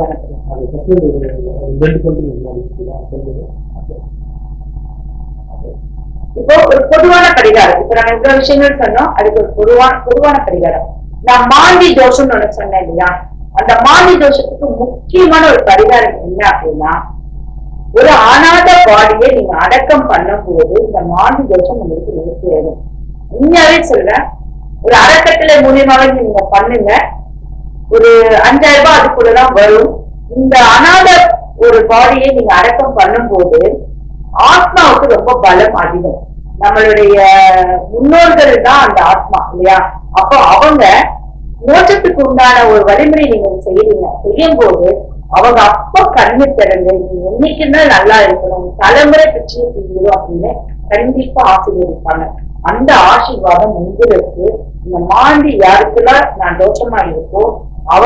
ரெண்டு இப்போ ஒரு பொதுவான கடிகாரம். இப்ப நம்ம இவ்வளவு விஷயங்கள் சொன்னோம் அதுக்கு ஒரு பொதுவான பொதுவான கடிகாரம். நான் மாந்தி தோஷம்னு ஒண்ணு சொன்னேன் இல்லையா? அந்த மாந்தி தோஷத்துக்கு முக்கியமான ஒரு கடிகாரம் என்ன அப்படின்னா ஒரு ஆனாத பாடியை நீங்க அடக்கம் பண்ணும் போது இந்த மாந்தி தோஷம் உங்களுக்கு நிறுத்திடும் உண்மையாவே சொல்றேன். ஒரு அறக்கட்டளை மூலியமாவே நீங்க பண்ணுங்க. ஒரு அஞ்சாயிரம் ரூபாய் அதுக்குள்ளதான் வரும். இந்த அனாத ஒரு பாடியை நீங்க அடக்கம் பண்ணும்போது ஆத்மாவுக்கு ரொம்ப பலம் அதிகம். நம்மளுடைய முன்னோர்கள் தான் அந்த ஆத்மா இல்லையா? அப்போ அவங்க மோட்சத்துக்கு உண்டான ஒரு வழிமுறை நீங்க செய்யறீங்க. செய்யும் போது அவங்க அப்ப கண்ணு திறந்து நீ என்னைக்குன்னா நல்லா இருக்கணும் தலைமுறை பிரச்சனை செய்யணும் அப்படின்னு கண்டிப்பா ஆசீர்வதிப்பாங்க. அந்த ஆசீர்வாதம் உங்களுக்கு இந்த மாண்டி யாருக்குள்ள நான் தோஷமா இருக்கோ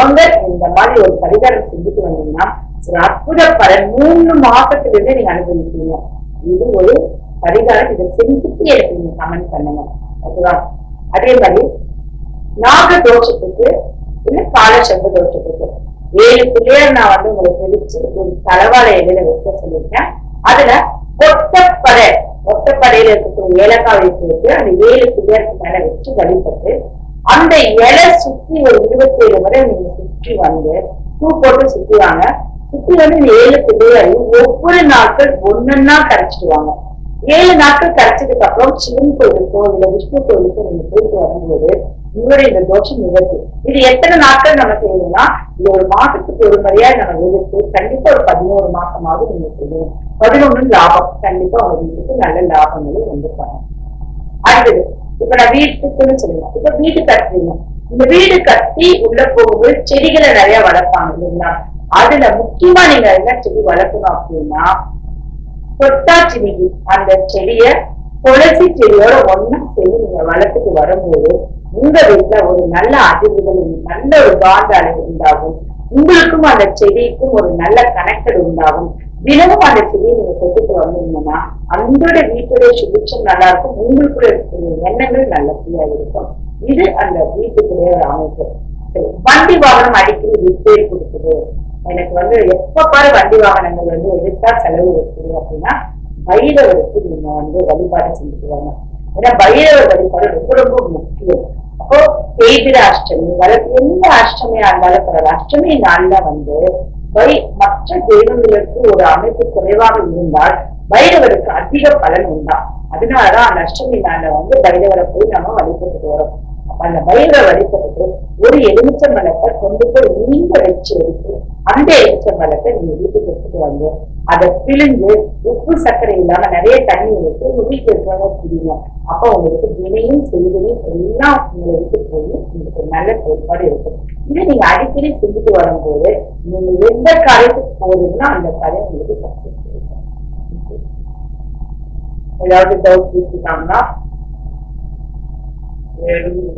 அவங்க இந்த மாதிரி ஒரு பரிகாரம் செஞ்சுட்டு வந்தீங்கன்னா ஒரு அற்புத பலன் மூணு மாசத்துல இருந்து நீங்க அனுபவிப்பீங்க. இது ஒரு பரிகாரம் இதை செஞ்சுட்டு எனக்கு நீங்க கமெண்ட் பண்ணுங்க. ஓகேவா? அதே மாதிரி நாக தோஷத்துக்கு இல்ல கால சம்ப தோஷத்துக்கு. ஏழு பிள்ளையர் நான் வந்து உங்களை பிரிச்சு ஒரு தலவாழை இலையில வைக்க சொல்லியிருக்கேன். அதுல ஒட்டப்படை ஒட்டப்படையில இருக்கக்கூடிய ஏலக்காய் போட்டு அந்த ஏழு பிள்ளையருக்கு மேல வச்சு வழிபட்டு அந்த இலை சுத்தி ஒரு இருபத்தி ஏழு முறை நீங்க சுற்றி வந்து பூ போட்டு சுத்துவாங்க. சுத்தி வந்து இந்த ஏழு பிள்ளையாரையும் ஒவ்வொரு நாட்கள் ஒன்னொன்னா கரைச்சிடுவாங்க. ஏழு நாட்கள் கரைச்சதுக்கு அப்புறம் சிவன் கோயிலுக்கோ இல்ல விஷ்ணு கோயிலுக்கோ நீங்க போயிட்டு வரும்போது உங்களுடைய இந்த தோஷம் நிவர்த்தி. இது எத்தனை நாட்கள் நம்ம செய்யணும்னா இது ஒரு மாசத்துக்கு ஒரு முறையா நம்ம எதிர்த்து கண்டிப்பா ஒரு பதினோரு மாசமாவது நீங்க செய்யணும். பதினொன்னு லாபம். கண்டிப்பா உங்க நல்ல லாபங்களும் வந்துருப்பாங்க அடுத்தது இப்ப நான் வீட்டுக்குன்னு சொல்லுவேன். இப்ப வீடு கட்டுறீங்க. இந்த வீடு கட்டி உள்ள போகும்போது செடிகளை நிறைய வளர்ப்பாங்க இல்லைங்களா? அதுல முக்கியமா நீங்க என்ன செடி வளர்க்கணும் அப்படின்னா தொட்டாச்சினிகி அந்த செடிய துளசி செடியோட ஒண்ணா செடி நீங்க வளர்த்துட்டு வரும்போது உங்க வீட்டுல ஒரு நல்ல அதிர்வுகள் நல்ல ஒரு காந்த அளவு உண்டாகும். உங்களுக்கும் அந்த செடிக்கும் ஒரு நல்ல கனெக்டட் உண்டாகும். தினமும் அந்த செடியை நீங்க உங்களோட வீட்டுடைய சுபிட்சம் நல்லா இருக்கும் உங்களுக்குள்ள இருக்கக்கூடிய எண்ணங்கள் நல்லபடியா இருக்கும். இது அந்த வீட்டுக்குடைய ஒரு அமைப்பு. சரி வண்டி வாகனம் அடிக்கடி ரிப்பேர் கொடுக்குது. எனக்கு வந்து எப்ப பாரு வண்டி வாகனங்கள் வந்து எதிர்த்தா செலவு இருக்குது அப்படின்னா பைரவருக்கு நீங்க வந்து வழிபாடு செஞ்சுக்குவாங்க ஏன்னா பைரவர் வழிபாடு ரொம்ப ரொம்ப முக்கியம். அப்போ தேய்பிர அஷ்டமி வளர்த்து எந்த அஷ்டமியா இருந்தாலும் பரவாயில்ல. அஷ்டமி நாள்ல வந்து வை மற்ற தெய்வங்களுக்கு ஒரு அமைப்பு குறைவாக இருந்தால் பைரவருக்கு அதிக பலன் உண்டா? அதனாலதான் அந்த அஷ்டமி நாள்ல வந்து பைரவரை போய் நம்ம வழிபட்டுட்டு வரோம். அப்ப அந்த பைரவரை வழிபட்டுட்டு ஒரு எலுமிச்ச மலத்தை கொண்டு போய் நீங்க வச்சு எடுத்து அந்த எலுமிச்ச மலத்தை நீங்க வீட்டுக்கு எடுத்துட்டு வந்து அதை பிழிஞ்சு உப்பு சர்க்கரை இல்லாம நிறைய தண்ணி எடுத்து உங்க வீட்டுல இருக்கிறவங்க புரியும் அப்ப உங்களுக்கு வினையும் செய்தியும் எல்லாம் உங்களுக்கு போய் உங்களுக்கு நல்ல செயல்பாடு இருக்கும். இதை நீங்க அடிக்கடி செஞ்சுட்டு வரும்போது நீங்க எந்த காரியத்துக்கு போகுதுன்னா அந்த காரியம் உங்களுக்கு success without the doubt this become not and